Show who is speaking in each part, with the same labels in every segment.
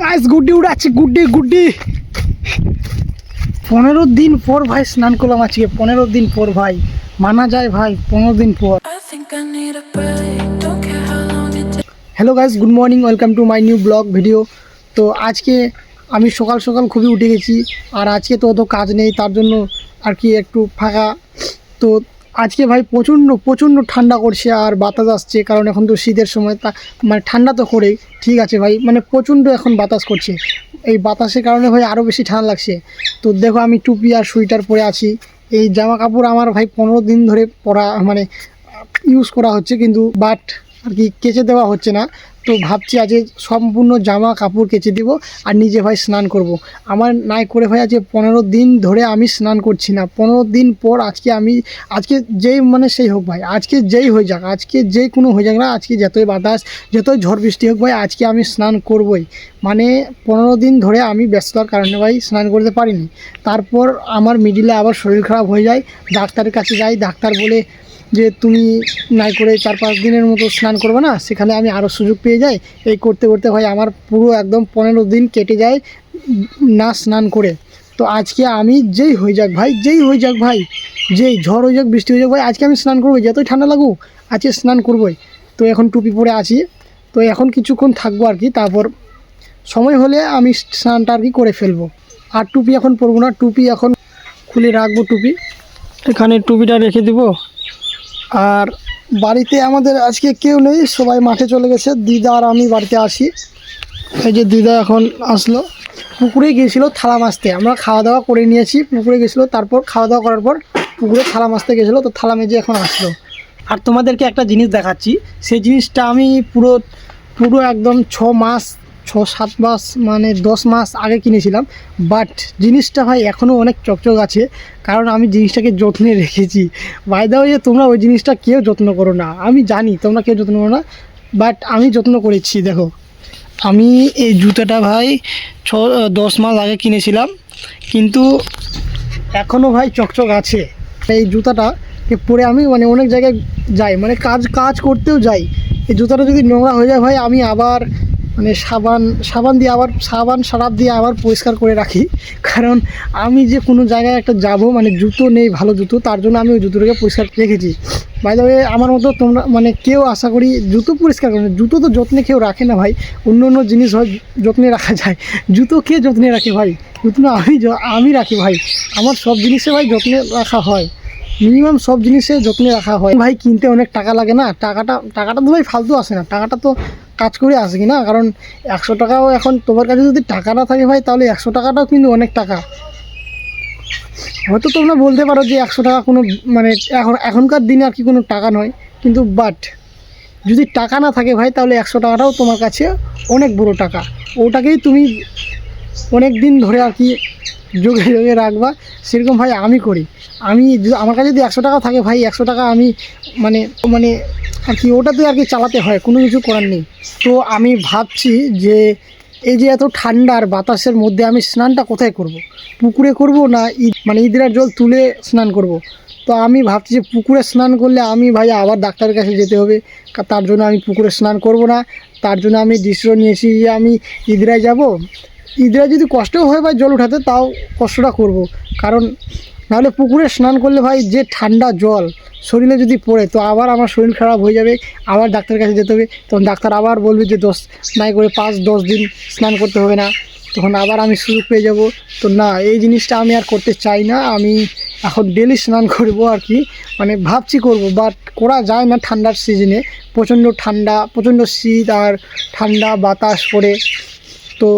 Speaker 1: Guys গুড্ডি উড়াচ্ছি গুড্ডি গুড্ডি। পনেরো দিন পর ভাই স্নান করলাম আজকে পনেরো দিন পর ভাই। মানা যায় ভাই পনেরো দিন পর. Hello guys good morning welcome to my new blog video তো আজকে আমি সকাল সকাল খুবই উঠে গেছি আর আজকে তো অত কাজ নেই তার জন্য আর কি একটু ফাঁকা। তো আজকে ভাই প্রচণ্ড প্রচণ্ড ঠান্ডা করছে আর বাতাস আসছে, কারণ এখন তো শীতের সময়, তা মানে ঠান্ডা তো করেই। ঠিক আছে ভাই মানে প্রচণ্ড এখন বাতাস করছে। এই বাতাসের কারণে ভাই আরও বেশি ঠান্ডা লাগছে। তো দেখো আমি টুপি আর সোয়েটার পরে আছি। এই জামা কাপড় আমার ভাই পনেরো দিন ধরে পরা মানে ইউজ করা হচ্ছে কিন্তু বাট আর কি কেচে দেওয়া হচ্ছে না। তো ভাবছি আজকে সম্পূর্ণ জামা কাপড় কেচে দিব আর নিজে ভাই স্নান করব। আমার নাই করে ভাই আজকে পনেরো দিন ধরে আমি স্নান করছি না। পনেরো দিন পর আজকে আমি, আজকে যেই মানে সেই হোক ভাই, আজকে যেই হয়ে যাক, আজকে যেই কোনো হয়ে যাক না, আজকে যতই বাতাস, যতই ঝড় বৃষ্টি হোক ভাই, আজকে আমি স্নান করবই। মানে পনেরো দিন ধরে আমি ব্যস্ততার কারণে ভাই স্নান করতে পারিনি। তারপর আমার মিডিলে আবার শরীর খারাপ হয়ে যায়, ডাক্তারের কাছে যাই, ডাক্তার বলে যে তুমি নাই করে চার পাঁচ দিনের মতো স্নান করবে না, সেখানে আমি আরও সুযোগ পেয়ে যাই। এই করতে করতে ভাই আমার পুরো একদম পনেরো দিন কেটে যায় না স্নান করে। তো আজকে আমি যেই হয়ে যাক ভাই, যেই হয়ে যাক ভাই, যেই ঝড় হয়ে যাক, বৃষ্টি হয়ে যাক, ভাই, আজকে আমি স্নান করব, যতই ঠান্ডা লাগুক, আজকে স্নান করবোই। তো এখন টুপি পরে আছি। তো এখন কিছুক্ষণ থাকব আর কি, তারপর সময় হলে আমি স্নানটা আর কি করে ফেলব। আর টুপি এখন পরবো না, টুপি এখন খুলে রাখব টুপি। এখানে টুপিটা রেখে দিব। আর বাড়িতে আমাদের আজকে কেউ নেই, সবাই মাঠে চলে গেছে। দিদা আর আমি বাড়িতে আসি। এই যে দিদা এখন আসলো। পুকুরে গিয়েছিল থালা মাছতে আমরা খাওয়া দাওয়া করে নিয়েছি, পুকুরে গেছিল, তারপর খাওয়া দাওয়া করার পর পুকুরে থালা মাছতে গেছিল, তো থালা মেজে এখন আসলো। আর তোমাদেরকে একটা জিনিস দেখাচ্ছি। সেই জিনিসটা আমি পুরো পুরো একদম ছ মাস ছ সাত মাস মানে দশ মাস আগে কিনেছিলাম। বাট জিনিসটা ভাই এখনও অনেক চকচক আছে। কারণ আমি জিনিসটাকে যত্নে রেখেছি। বাইদা যে তোমরা ওই জিনিসটা কেউ যত্ন করো না। আমি জানি তোমরা কেউ যত্ন করো না। বাট আমি যত্ন করেছি, দেখো। আমি এই জুতাটা ভাই ছ দশ মাস আগে কিনেছিলাম। কিন্তু এখনও ভাই চকচক আছে। এই জুতাটা পরে আমি মানে অনেক জায়গায় যাই। মানে কাজ কাজ করতেও যাই। এই জুতাটা যদি নোংরা হয়ে যায় ভাই, আমি আবার মানে সাবান সাবান দিয়ে আবার, সাবান সারাপ দিয়ে আবার পরিষ্কার করে রাখি। কারণ আমি যে কোনো জায়গায় একটা যাব মানে জুতো নেই, ভালো জুতো, তার জন্য আমি ওই জুতোটাকে পরিষ্কার রেখেছি। বাইরে আমার মতো তোমরা মানে কেউ আশা করি জুতো পরিষ্কার করে। জুতো তো যত্নে কেউ রাখে না ভাই। অন্য অন্য জিনিস হয়, যত্নে রাখা যায়। জুতো কে যত্নে রাখে ভাই? জুতো আমি আমি রাখি ভাই। আমার সব জিনিসে ভাই যত্নে রাখা হয়। মিনিমাম সব জিনিসে যত্নে রাখা হয়। ভাই, কিনতে অনেক টাকা লাগে না? টাকাটা টাকাটা তো ভাই ফালতু আসে না। টাকাটা তো কাজ করে আসে কি না কারণ একশো টাকাও এখন তোমার কাছে যদি টাকা না থাকে ভাই, তাহলে একশো টাকাটাও কিন্তু অনেক টাকা। হয়তো তোমরা বলতে পারো যে একশো টাকা কোনো মানে এখন, এখনকার দিনে আর কি কোনো টাকা নয়। কিন্তু বাট যদি টাকা না থাকে ভাই, তাহলে একশো টাকাটাও তোমার কাছে অনেক বড় টাকা। ওটাকেই তুমি অনেক দিন ধরে আর কি যোগে যোগে রাখবা, সেরকম ভাই আমি করি আমি আমার কাছে যদি একশো টাকা থাকে ভাই, একশো টাকা আমি মানে মানে আর কি ওটাতে আর কি চালাতে হয়, কোনো কিছু করার নেই তো আমি ভাবছি যে, এই যে এত ঠান্ডার বাতাসের মধ্যে আমি স্নানটা কোথায় করব। পুকুরে করব না ঈদ মানে ঈদের জল তুলে স্নান করব। তো আমি ভাবছি যে পুকুরে স্নান করলে আমি ভাই আবার ডাক্তারের কাছে যেতে হবে তার জন্য আমি পুকুরে স্নান করব না, তার জন্য আমি ডিসিশন নিয়েছি যে আমি ঈদরায় যাব ঈদরায় যদি কষ্টও হয় ভাই জল উঠাতে, তাও কষ্টটা করব। কারণ নাহলে পুকুরে স্নান করলে ভাই যে ঠান্ডা জল, শরীরে যদি পড়ে, তো আবার আমার শরীর খারাপ হয়ে যাবে, আবার ডাক্তারের কাছে যেতে হবে। তখন ডাক্তার আবার বলবে যে, দশ, নাই করে পাঁচ, দশ দিন স্নান করতে হবে না। তখন আবার আমি সুযোগ পেয়ে যাব। তো না, এই জিনিসটা আমি আর করতে চাই না। আমি এখন ডেলি স্নান করব আর কি। মানে ভাবছি করব বাট করা যায় না ঠান্ডার সিজনে প্রচণ্ড ঠান্ডা, প্রচণ্ড শীত আর ঠান্ডা বাতাস পড়ে। তো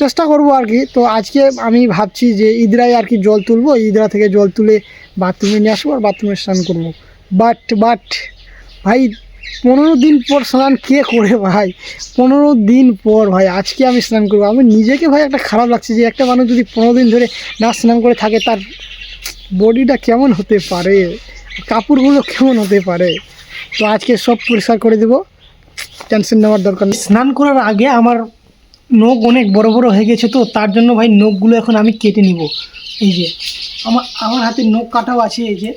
Speaker 1: চেষ্টা করব আর কি। তো আজকে আমি ভাবছি যে ঈদরায় আর কি জল তুলবো। ঈদরা থেকে জল তুলে বাথরুমে নিয়ে আসব আর বাথরুমে স্নান করব। বাট বাট, ভাই, পনেরো দিন পর স্নান কে করে ভাই? পনেরো দিন পর ভাই, আজকে আমি স্নান করব। আমি নিজেকে ভাই একটা খারাপ লাগছে যে একটা মানুষ যদি পনেরো দিন ধরে না স্নান করে থাকে, তার বডিটা কেমন হতে পারে? কাপড়গুলো কেমন হতে পারে? তো আজকে সব পরিষ্কার করে দেবো। টেনশন নেওয়ার দরকার নেই। স্নান করার আগে আমার নখ অনেক বড় বড় হয়ে গেছে তো, তার জন্য ভাই নখগুলো এখন আমি কেটে নিব। এই যে, আমার আমার হাতে নখ কাটাও আছে, এই যে,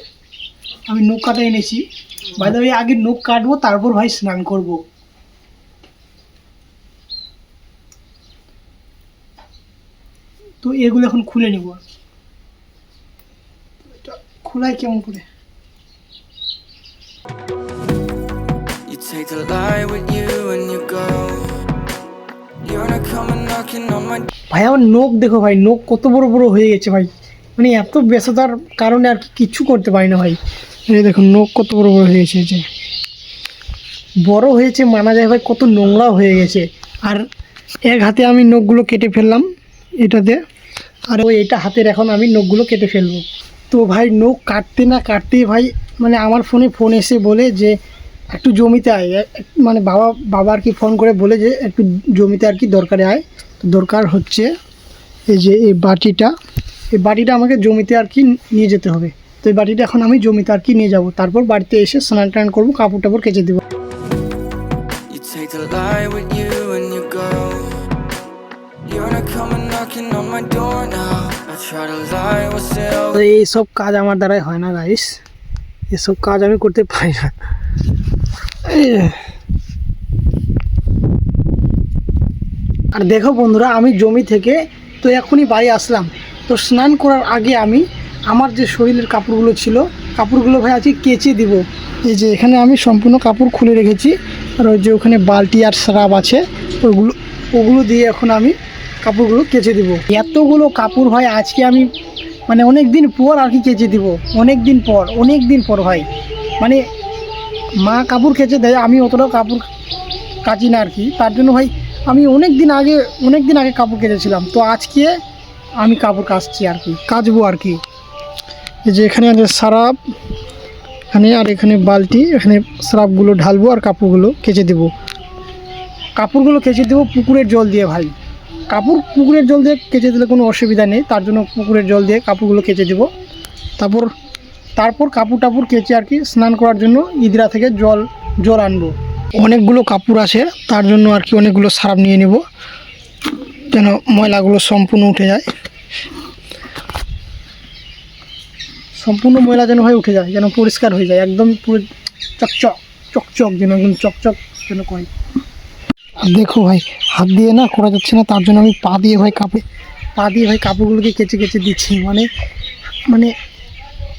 Speaker 1: আমি নখ কাটা এনেছি। বাইরে ভাই আগে নখ কাটবো, তারপর ভাই স্নান করব। তো এগুলো এখন খুলে নেব। খোলাই কেমন করে?
Speaker 2: You take the light with you.
Speaker 1: ভাই, আমার নখ দেখো ভাই, নখ কত বড় বড় হয়ে গেছে ভাই। মানে এত ব্যস্ততার কারণে আর কি কিচ্ছু করতে পারি না ভাই। এই দেখুন, নখ কত বড় বড় হয়ে গেছে যে। বড় হয়েছে মানা যায় ভাই, কত নোংরা হয়ে গেছে। আর এক হাতে আমি নখগুলো কেটে ফেললাম এটাতে, আর ওই এটা হাতের এখন আমি নখগুলো কেটে ফেলব। তো ভাই, নখ কাটতে না কাটতে ভাই মানে আমার ফোনে ফোন এসে বলে যে, একটু জমিতে আয়। মানে বাবা বাবা আর কি ফোন করে বলে যে, একটু জমিতে আর কি দরকারে আয়। দরকার হচ্ছে এই যে এই বাটিটা এই বাটিটা আমাকে জমিতে আর কি নিয়ে যেতে হবে। তো এই বাটিটা এখন আমি জমিতে আর কি নিয়ে যাব। তারপর বাড়িতে এসে স্নান টান করব কাপড় টাপড় কেচে দেবো? এইসব কাজ আমার দ্বারাই হয় না গাইস এসব কাজ আমি করতে পারি না এই যে। আর দেখো বন্ধুরা, আমি জমি থেকে তো এখনই বাড়ি আসলাম। তো স্নান করার আগে আমি আমার যে শরীরের কাপড়গুলো ছিল, কাপড়গুলো ভাই আজকে কেচে দিব। এই যে এখানে আমি সম্পূর্ণ কাপড় খুলে রেখেছি, আর ওই যে ওখানে বালতি আর স্রাব আছে, ওগুলো ওগুলো দিয়ে এখন আমি কাপড়গুলো কেচে দিব। এতগুলো কাপড় ভাই আজকে আমি মানে অনেক দিন পর আর কি কেচে দিব। অনেক দিন পর অনেক দিন পর ভাই। মানে মা কাপড় কেচে দেয়, আমি অতটাও কাপড় কাচি না আর কি। তার জন্য ভাই আমি অনেক দিন আগে অনেক দিন আগে কাপড় কেচেছিলাম। তো আজকে আমি কাপড় কাচছি আর কি, কাচবো আর কি। এই যে এখানে আছে সারাপ, এখানে আর এখানে বালতি, এখানে সারাপগুলো ঢালবো আর কাপড়গুলো কেচে দেবো। কাপড়গুলো কেচে দেবো পুকুরের জল দিয়ে ভাই। কাপড় পুকুরের জল দিয়ে কেচে দিলে কোনো অসুবিধা নেই, তার জন্য পুকুরের জল দিয়ে কাপড়গুলো কেচে দেবো। তারপর তারপর কাপড় টাপড় কেচে আর কি স্নান করার জন্য ইদরা থেকে জল জল আনব। অনেকগুলো কাপড় আছে, তার জন্য আর কি অনেকগুলো সারাপ নিয়ে নেব, যেন ময়লাগুলো সম্পূর্ণ উঠে যায়। সম্পূর্ণ ময়লা যেন হয় উঠে যায়, যেন পরিষ্কার হয়ে যায়, একদম পুরো চকচক চকচক যেন, একদম চকচক যেন কয় দেখো ভাই, হাত দিয়ে না করা যাচ্ছে না, তার জন্য আমি পা দিয়ে ভাই কাপড়, পা দিয়ে ভাই কাপড়গুলোকে কেচে কেচে দিচ্ছি মানে মানে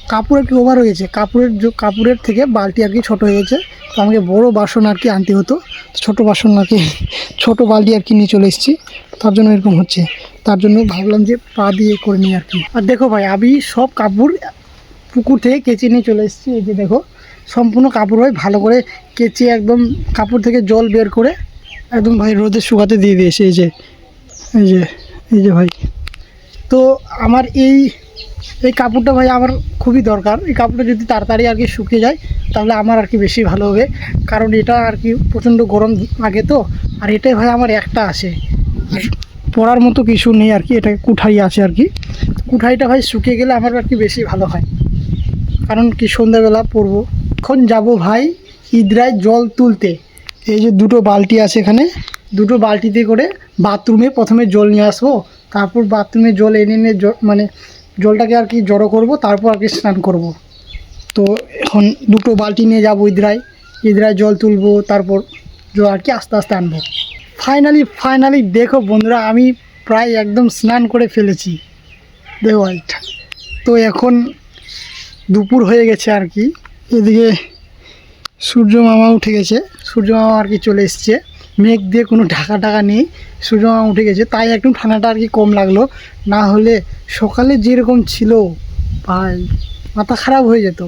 Speaker 1: কাপড় একটু ওভার হয়ে গেছে। কাপড়ের কাপড়ের থেকে বালতি আর কি ছোটো হয়ে গেছে। তো আমাকে বড় বাসন আর কি আনতে হতো। ছোটো বাসন আর কি, ছোটো বালতি আর কি নিয়ে চলে এসেছি। তার জন্য এরকম হচ্ছে। তার জন্য ভাবলাম যে পা দিয়ে করে নিই আর কি। আর দেখো ভাই, আমি সব কাপড় পুকুর থেকে কেচে নিয়ে চলে এসেছি। এই যে দেখো, সম্পূর্ণ কাপড় ভাই ভালো করে কেচে একদম কাপড় থেকে জল বের করে একদম ভাই রোদে শুকাতে দিয়ে দিয়েছে। এই যে এই যে এই যে ভাই। তো আমার এই এই কাপড়টা ভাই আমার খুবই দরকার। এই কাপড়টা যদি তাড়াতাড়ি আর কি শুকিয়ে যায়, তাহলে আমার আর কি বেশি ভালো হবে। কারণ এটা আর কি প্রচণ্ড গরম লাগে তো, আর এটাই ভাই আমার একটা আছে আর পরার মতো কিছু নেই আর কি, এটা কুঠারি আছে আর কি। কুঠারিটা ভাই শুকিয়ে গেলে আমার আর কি বেশি ভালো হয়। কারণ কি সন্ধ্যাবেলা পরবো। এখন যাব ভাই ইদরায় জল তুলতে। এই যে দুটো বালতি আছে এখানে, দুটো বালতিতে করে বাথরুমে প্রথমে জল নিয়ে আসব। তারপর বাথরুমে জল এনে এনে মানে জলটাকে আর কি জড়ো করব, তারপর আর কি স্নান করব। তো এখন দুটো বালতি নিয়ে যাব ইদরায়। ইদরায় জল তুলবো, তারপর জল আর কি আস্তে আস্তে আনব। ফাইনালি ফাইনালি দেখো বন্ধুরা, আমি প্রায় একদম স্নান করে ফেলেছি। দেখো তো এখন দুপুর হয়ে গেছে আর কি। এদিকে সূর্য মামা উঠে গেছে। সূর্য মামা আর কি চলে এসছে। মেঘ দিয়ে কোনো ঢাকা টাকা নেই। সূর্য মামা উঠে গেছে। তাই একটু ঠান্ডাটা আর কি কম লাগল। না হলে সকালে যেরকম ছিল, ভাই, মাথা খারাপ হয়ে যেত।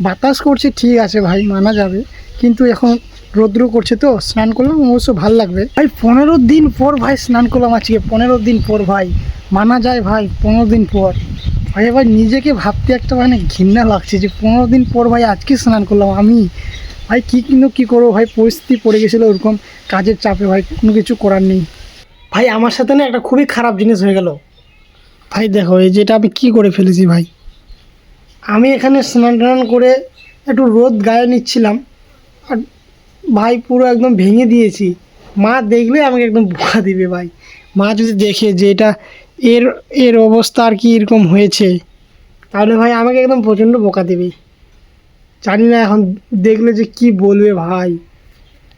Speaker 1: বাতাস করছে, ঠিক আছে ভাই, মানা যাবে। কিন্তু এখন রৌদ্র করছে তো, স্নান করলাম, অবশ্য ভালো লাগবে। ভাই, পনেরো দিন পর ভাই স্নান করলাম আজকে, পনেরো দিন পর ভাই। মানা যায় ভাই, পনেরো দিন পর। ভাই ভাই নিজেকে ভাবতে একটা মানে ঘৃণা লাগছে যে, পনেরো দিন পর ভাই আজকে স্নান করলাম আমি। ভাই কী কিন্তু কী করব ভাই? পরিস্থিতি পড়ে গেছিল ওরকম কাজের চাপে ভাই কোনো কিছু করার নেই। ভাই আমার সাথে না একটা খুবই খারাপ জিনিস হয়ে গেল। ভাই দেখো এই যেটা আমি কী করে ফেলেছি ভাই? আমি এখানে স্নান টান করে একটু রোদ গায়ে নিচ্ছিলাম আর ভাই পুরো একদম ভেঙে দিয়েছি। মা দেখলে আমাকে একদম বোকা দিবে ভাই। মা যদি দেখে যে এটা এর এর অবস্থা আর কি এরকম হয়েছে তাহলে ভাই আমাকে একদম প্রচণ্ড বোকা দেবে। জানি না এখন দেখলে যে কি বলবে ভাই।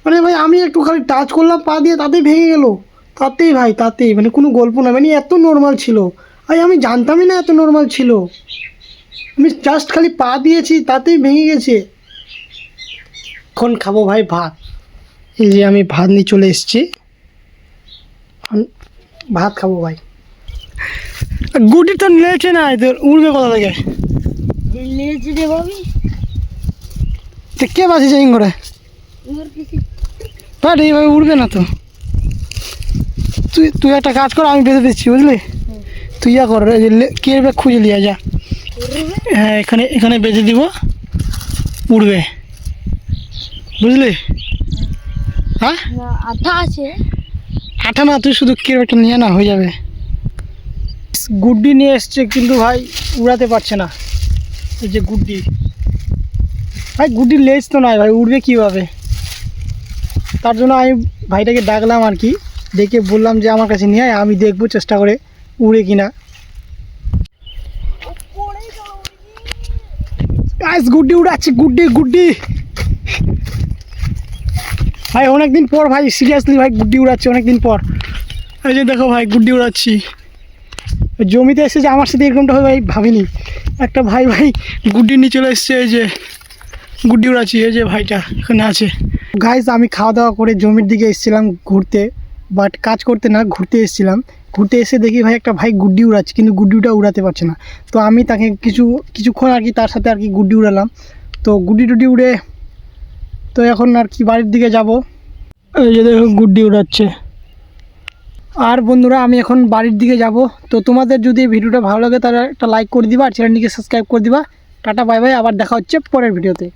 Speaker 1: মানে ভাই, আমি একটু খালি টাচ করলাম, পা দিয়ে তাতেই ভেঙে গেল। তাতেই ভাই, তাতেই। মানে কোনো গল্প না। মানে এত নর্মাল ছিল। ভাই, আমি জানতামই না এত নর্মাল ছিল। আমি জাস্ট খালি পা দিয়েছি, তাতেই ভেঙে গেছে। এখন খাব ভাই ভাত। এই যে আমি ভাত নিয়ে চলে এসেছি। ভাত খাব ভাই। গুটি তো নিয়েছে না, এদের উড়বে কোথা থেকে?
Speaker 3: লেজ রে বাবি
Speaker 1: তো কে বাঁচিয়েছে ইং করে বাট এইভাবে উড়বে না তো। তুই তুই একটা কাজ কর আমি বেঁধে দিচ্ছি বুঝলি? তুই ইয়া কর কে খুঁজে লিয়া যা। হ্যাঁ এখানে এখানে বেঁধে দিব উড়বে। বুঝলি? হ্যাঁ?
Speaker 3: আঠা আছে।
Speaker 1: আঠা না তুই শুধু কে ব্যাগটা নিয়ে না হয়ে যাবে। গুড্ডি নিয়ে এসছে কিন্তু ভাই উড়াতে পারছে না। এই যে গুড্ডি। ভাই গুড্ডির লেজ তো নয় ভাই, উড়বে কীভাবে? তার জন্য আমি ভাইটাকে ডাকলাম আর কি, ডেকে বললাম যে আমার কাছে নিয়ে আয়, আমি দেখব চেষ্টা করে উড়ে কিনা। গাইস গুড্ডি উড়াচ্ছে, গুড্ডি গুড্ডি। ভাই, অনেকদিন পর ভাই সিরিয়াসলি ভাই, গুড্ডি উড়াচ্ছি, অনেকদিন পর। এই যে দেখো ভাই, গুড্ডি উড়াচ্ছি। জমিতে এসে যে আমার সাথে এরকমটা হবে ভাই, ভাবিনি। একটা ভাই ভাই গুড্ডি নিয়ে চলে এসছে, এই যে। গুড্ডি উড়াচ্ছি এই যে ভাইটা এখানে আছে। গাইজ আমি খাওয়া দাওয়া করে জমির দিকে এসেছিলাম ঘুরতে বাট কাজ করতে না, ঘুরতে এসেছিলাম। ঘুরতে এসে দেখি ভাই, একটা ভাই গুড্ডি উড়াচ্ছে, কিন্তু গুড্ডিটা উড়াতে পারছে না। তো আমি তাকে কিছু, কিছুক্ষণ আর কি তার সাথে আর কি গুড্ডি উড়ালাম। তো গুড্ডি টুডি উড়ে, তো এখন আর কি বাড়ির দিকে যাব। এই যে দেখো গুড্ডি উড়াচ্ছে। আর বন্ধুরা, আমি এখন বাড়ির দিকে যাব। তো তোমাদের যদি ভিডিওটা ভালো লাগে, তাহলে একটা লাইক করে দিবা, আর চ্যানেলটিকে সাবস্ক্রাইব করে দিবা। টাটা বাই বাই আবার দেখা হচ্ছে পরের ভিডিওতে।